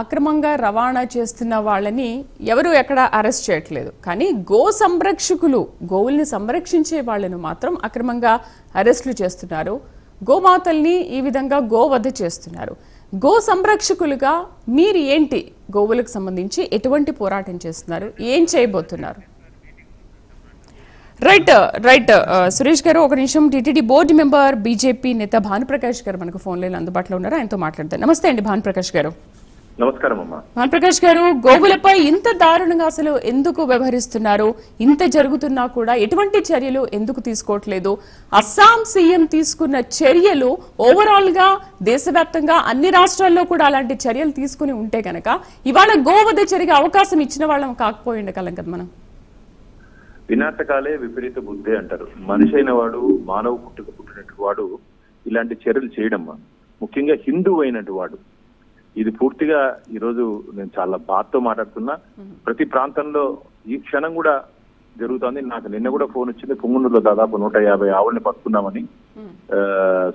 అక్రమంగా రవాణా చేస్తున్న వాళ్ళని ఎవరు ఎక్కడ అరెస్ట్ చేయట్లేదు. కానీ గో సంరక్షకులు గోవుల్ని సంరక్షించే వాళ్ళను మాత్రం అక్రమంగా అరెస్టులు చేస్తున్నారు. గోమాతల్ని ఈ విధంగా గోవధ చేస్తున్నారు. గో సంరక్షకులుగా మీరు ఏంటి గోవులకు సంబంధించి ఎటువంటి పోరాటం చేస్తున్నారు? ఏం చేయబోతున్నారు? Right right. సురేష్ గారు ఒక నిమిషం. టీటీడీ బోర్డు మెంబర్ బీజేపీ నేత భానుప్రకాష్ గారు మనకు ఫోన్ లైన్ అందుబాటులో ఉన్నారు. ఆయనతో మాట్లాడతారు నమస్తే అండి భానుప్రకాష్ గారు. నమస్కారం అమ్మా. భానుప్రకాష్ గారు గోవులపై ఇంత దారుణంగా అసలు ఎందుకు వ్యవహరిస్తున్నారు? ఇంత జరుగుతున్నా కూడా ఎటువంటి చర్యలు ఎందుకు తీసుకోవట్లేదు? అస్సాం సీఎం తీసుకున్న చర్యలు ఓవరాల్గా దేశవ్యాప్తంగా అన్ని రాష్ట్రాల్లో కూడా అలాంటి చర్యలు తీసుకుని ఉంటే గనక ఇవాళ గోవధ జరిగే అవకాశం ఇచ్చిన వాళ్ళం కాకపోయి ఉండగలం కదా మనం. వినాశకాలే విపరీత బుద్ధి అంటారు. మనిషి అయిన వాడు మానవ పుట్టుక పుట్టినట్టు వాడు ఇలాంటి చర్యలు చేయడమ్మా. ముఖ్యంగా హిందూ అయినట్టు వాడు. ఇది పూర్తిగా ఈ రోజు నేను చాలా బాధతో మాట్లాడుతున్నా. ప్రతి ప్రాంతంలో ఈ క్షణం కూడా జరుగుతోంది. నాకు నిన్న కూడా ఫోన్ వచ్చింది. పుంగునూరులో దాదాపు నూట యాభై ఆవుల్ని పట్టుకున్నామని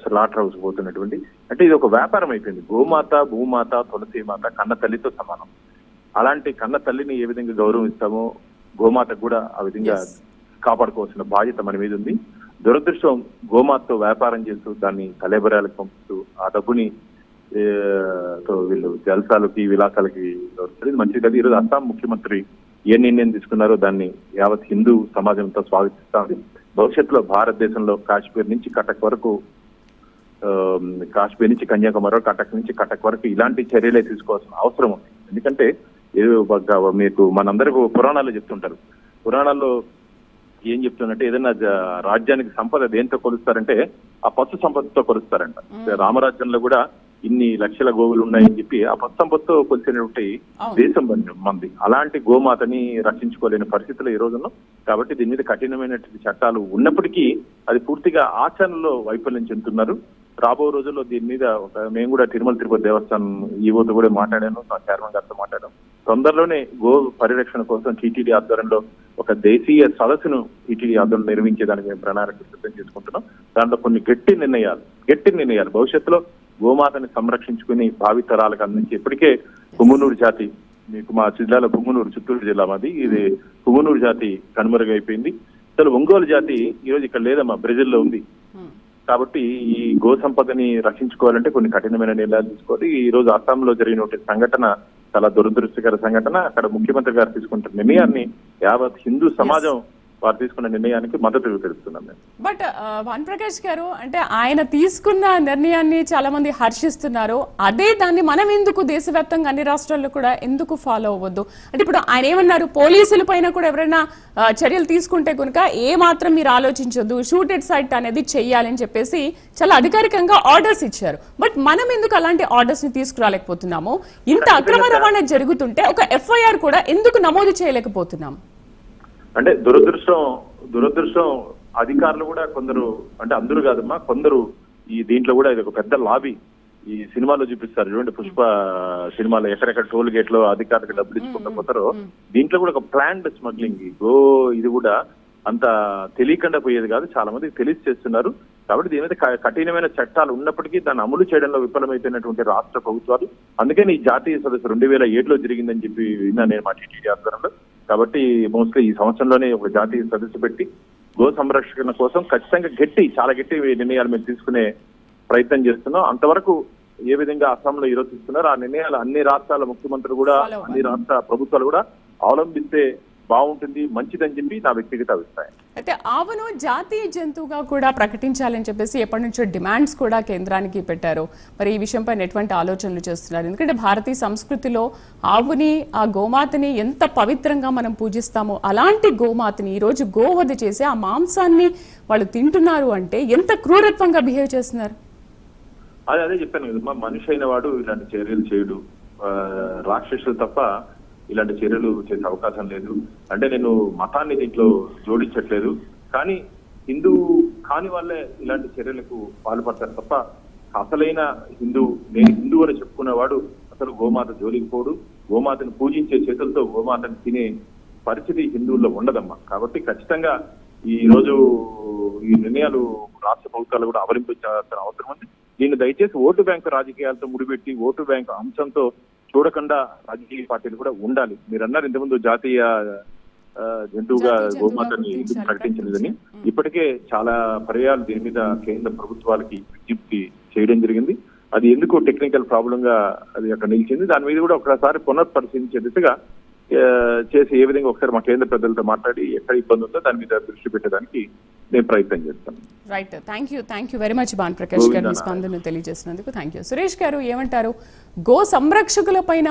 స్లాటర్ హౌస్ పోతున్నటువంటి. అంటే ఇది ఒక వ్యాపారం అయిపోయింది. గోమాత భూమాత తులసి మాత కన్న తల్లితో సమానం. అలాంటి కన్న తల్లిని ఏ విధంగా గౌరవిస్తామో గోమాతకు కూడా ఆ విధంగా. కాపాడుకోవాల్సిన బాధ్యత మన మీద ఉంది. దురదృష్టం గోమాతతో వ్యాపారం చేస్తూ దాన్ని కలేబరాలకు పంపుతూ ఆ డబ్బుని వీళ్ళు జల్సాలకి విలాసాలకి ఇది మంచిది కదా. ఈరోజు అస్సాం ముఖ్యమంత్రి ఏ నిర్ణయం తీసుకున్నారో దాన్ని యావత్ హిందూ సమాజంతో స్వాగతిస్తామని భవిష్యత్తులో భారతదేశంలో కాశ్మీర్ నుంచి కటక్ వరకు కాశ్మీర్ నుంచి కన్యాకుమారి వరకు, కటక్ నుంచి కటక్ వరకు ఇలాంటి చర్యలే తీసుకోవాల్సిన అవసరం ఉంది. ఎందుకంటే మీకు మనందరికీ పురాణాలు చెప్తుంటారు. పురాణాల్లో ఏం చెప్తున్నట్టే ఏదైనా రాజ్యానికి సంపద దేంతో కొలుస్తారంటే ఆ పశు సంపదతో కొలుస్తారంట. రామరాజ్యంలో కూడా ఇన్ని లక్షల గోవులు ఉన్నాయని చెప్పి ఆ పశు సంపదతో కొలిసినటువంటి. దేశం మంది. అలాంటి గోమాతని రక్షించుకోలేని పరిస్థితులు ఈ రోజున కాబట్టి దీని మీద కఠినమైనటువంటి చట్టాలు ఉన్నప్పటికీ అది పూర్తిగా ఆచరణలో వైఫల్యం చెందుతున్నారు. రాబో రోజుల్లో దీని మీద ఒక మేము కూడా తిరుమల తిరుపతి దేవస్థానం ఈవోతో కూడా మాట్లాడాను చైర్మన్ గారితో మాట్లాడాను. తొందరలోనే గో పరిరక్షణ కోసం టీటీడీ ఆధ్వర్యంలో ఒక దేశీయ సదస్సును టీటీడీ ఆధ్వర్యంలో నిర్వహించేదానికి మేము ప్రణాళిక సిద్ధం చేసుకుంటున్నాం. దాంట్లో కొన్ని గట్టి నిర్ణయాలు గట్టి నిర్ణయాలు. భవిష్యత్తులో గోమాతని సంరక్షించుకుని భావి తరాలకు అందించి ఇప్పటికే పుంగునూరు జాతి మీకు మా జిల్లాలో పుంగునూరు చిత్తూరు జిల్లా మాది. ఇది పుంగునూరు జాతి కనుమరుగైపోయింది అసలు ఒంగోలు జాతి ఈ రోజు ఇక్కడ లేదమ్మా బ్రెజిల్లో ఉంది. కాబట్టి ఈ గో సంపదని రక్షించుకోవాలంటే కొన్ని కఠినమైన నిర్ణయాలు తీసుకోవాలి. ఈ రోజు అస్సాంలో జరిగినటువంటి సంఘటన చాలా దురదృష్టకర సంఘటన. అక్కడ ముఖ్యమంత్రి గారు తీసుకుంటున్న నిర్ణయాన్ని యావత్ హిందూ సమాజం వారు తీసుకున్న నిర్ణయానికి మద్దతు తెలుపుతున్నాం మేము. బట్ భాన్ ప్రకాష్ గారు అంటే ఆయన తీసుకున్న నిర్ణయాన్ని చాలా మంది హర్షిస్తున్నారు. అదే దాన్ని మనం ఎందుకు దేశవ్యాప్తంగా అన్ని రాష్ట్రాల్లో కూడా ఎందుకు ఫాలో అవ్వద్దు? అంటే ఇప్పుడు ఆయన ఏమన్నారు? పోలీసుల పైన కూడా ఎవరైనా చర్యలు తీసుకుంటే కనుక ఏ మాత్రం మీరు ఆలోచించొద్దు. షూటెడ్ సైట్ అనేది చెయ్యాలని చెప్పేసి చాలా అధికారికంగా ఆర్డర్స్ ఇచ్చారు. బట్ మనం ఎందుకు అలాంటి ఆర్డర్స్ని తీసుకురాలేకపోతున్నాము? ఇంత అక్రమ రవాణా జరుగుతుంటే ఒక ఎఫ్ఐఆర్ కూడా ఎందుకు నమోదు చేయలేకపోతున్నాము అంటే దురదృష్టం దురదృష్టం అధికారులు కూడా కొందరు అంటే అందరూ కాదమ్మా కొందరు ఈ దీంట్లో కూడా ఇది ఒక పెద్ద లాబీ. ఈ సినిమాలో చూపిస్తారు చూడండి పుష్ప సినిమాలో ఎక్కడెక్కడ టోల్ గేట్లో అధికారులకు డబ్బులు ఇచ్చుకుంటూ పోతారో దీంట్లో కూడా ఒక ప్లాండ్ స్మగ్లింగ్. గో ఇది కూడా అంత తెలియకుండా పోయేది కాదు చాలా మందికి తెలిసి చేస్తున్నారు కాబట్టి దీని మీద కఠినమైన చట్టాలు ఉన్నప్పటికీ దాన్ని అమలు చేయడంలో విఫలమైపోయినటువంటి రాష్ట్ర ప్రభుత్వాలు అందుకని ఈ జాతీయ సదస్సు రెండు వేల ఏడులో జరిగిందని చెప్పి విన్నా నేను మా టీటీడీ ఆధ్వర్యంలో. కాబట్టి మోస్ట్లీ ఈ సంవత్సరంలోనే ఒక జాతీయ సదస్సు పెట్టి గో సంరక్షణ కోసం ఖచ్చితంగా గట్టి చాలా గట్టి నిర్ణయాలు మేము తీసుకునే ప్రయత్నం చేస్తున్నాం అంతవరకు ఏ విధంగా అస్సాంలో ఈరోజు తీసుకున్నారో ఆ నిర్ణయాలు అన్ని రాష్ట్రాల ముఖ్యమంత్రులు కూడా. అన్ని రాష్ట్ర ప్రభుత్వాలు కూడా అవలంబిస్తే బాగుంటుంది మంచిదని చెప్పి నా వ్యక్తిగత అభిప్రాయం. అయితే ఆవును జాతీయ జంతువుగా కూడా ప్రకటించాలని చెప్పేసి ఎప్పటి నుంచో డిమాండ్స్ కూడా కేంద్రానికి పెట్టారు. మరి ఈ విషయంపై ఎటువంటి ఆలోచనలు చేస్తున్నారు? ఎందుకంటే భారతీయ సంస్కృతిలో ఆవుని ఆ గోమాతని ఎంత పవిత్రంగా మనం పూజిస్తామో అలాంటి గోమాతని ఈరోజు గోవధ చేసి ఆ మాంసాన్ని వాళ్ళు తింటున్నారు అంటే ఎంత క్రూరత్వంగా బిహేవ్ చేస్తున్నారు? అదే అదే చెప్పాను కదమ్మా మనిషి అయిన వాడు ఇలాంటి చర్యలు చేయడు. రాక్షసులు తప్ప ఇలాంటి చర్యలు చేసే అవకాశం లేదు. అంటే నేను మతాన్ని దీంట్లో జోడించట్లేదు. కానీ హిందూ కాని వాళ్ళే ఇలాంటి చర్యలకు పాల్పడతారు తప్ప అసలైన హిందూ నేను హిందూ అని చెప్పుకునేవాడు అసలు గోమాత జోలికి పోడు. గోమాతను పూజించే చేతులతో గోమాతను తినే పరిస్థితి హిందువుల్లో ఉండదమ్మా. కాబట్టి ఖచ్చితంగా ఈ రోజు ఈ నిర్ణయాలు రాష్ట్ర ప్రభుత్వాలు కూడా అవలంబించాల్సిన అవసరం ఉంది. దీన్ని దయచేసి ఓటు బ్యాంకు రాజకీయాలతో ముడిపెట్టి ఓటు బ్యాంకు అంశంతో చూడకుండా రాజకీయ పార్టీలు కూడా ఉండాలి. మీరు అన్నారు ఇంతకుముందు జాతీయ జంతువుగా గోమాతని ప్రకటించలేదని ప్రకటించాలి. ఇప్పటికే చాలా పర్యాలు దీని మీద కేంద్ర ప్రభుత్వాలకి విజ్ఞప్తి చేయడం జరిగింది. అది ఎందుకు టెక్నికల్ ప్రాబ్లం గా అది అక్కడ నిలిచింది? దాని మీద కూడా ఒకసారి పునఃపరిశీలించే దిశగా చేసి ఏ విధంగా ఒకసారి మా కేంద్ర పెద్దలతో మాట్లాడి ఎక్కడ ఇబ్బంది ఉందో దాని మీద దృష్టి పెట్టడానికి నేను ప్రయత్నం చేస్తాను right thank you thank you very much Bhan Prakash గారు మీ గోవిందనారాయణ. స్పందన తెలియజేసినందుకు. థ్యాంక్ యూ సురేష్ గారు ఏమంటారు? గో సంరక్షకుల పైన